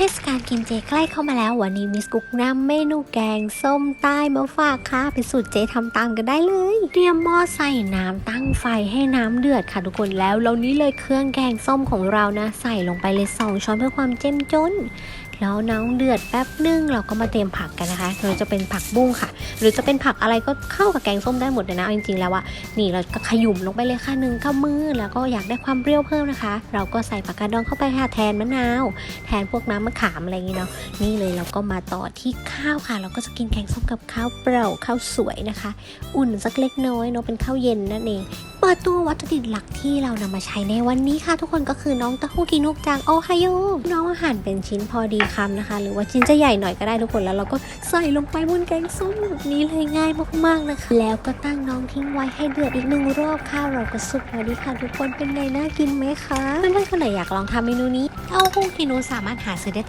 เทศกาลกินเจใกล้เข้ามาแล้ววันนี้มิสกุ๊กนำเมนูแกงส้มใต้มาฝากค่ะเป็นสูตรเจทำตามกันได้เลย เตรียมหม้อใส่น้ำตั้งไฟให้น้ำเดือดค่ะทุกคนแล้วเรานี้เลยเครื่องแกงส้มของเรานะ ใส่ลงไปเลยสองช้อนเพื่อความเจ้มจน แล้วน้ำเดือดแป๊บนึงเราก็มาเตรียมผักกันนะคะโดยจะเป็นผักบุ้งค่ะ หรือจะเป็นผักอะไรก็เข้ากับแกงส้มได้หมดเลยนะเอาจริงๆแล้วอะนี่เราก็ขยุ่มลงไปเลยค่ะหนึ่งข้ามือแล้วก็อยากได้ความเปรี้ยวเพิ่มนะคะ เราก็ใส่ผักกาดดองเข้าไปค่ะแทนมะนาว แทนพวกน้ำมะขามอะไรอย่างงี้เนาะนี่เลยเราก็มาต่อที่ข้าวค่ะ เราก็จะกินแกงส้มกับข้าวเปล่าข้าวสวยนะคะ อุ่นสักเล็กน้อยเนาะเป็นข้าวเย็นนั่นเอง เปิดตัววัตถุดิบหลักที่เรานำมาใช้ในวันนี้ค่ะ ทุกคนก็คือน้องเต้าหู้กินุกจากโอไฮโอน้องอาหารเป็นชิ้นพอดีคำนะคะ หรือว่าชิ้นจะใหญ่หน่อยก็ได้ทุกคนแล้วเราก็ใส่ลงไปบนแกงส้มแบบนี้เลยง่ายมากๆนะคะ แล้วก็ตั้งน้องทิ้งไว้ให้เดือดอีกหนึ่งรอบข้าวเราก็สุกแล้วดีค่ะ ทุกคนเป็นไงน่ากินไหมคะเพื่อนๆคนไหนอยากลองทำเมนูนี้เต้าหู้กินุสามารถหาซื้อได้ตาม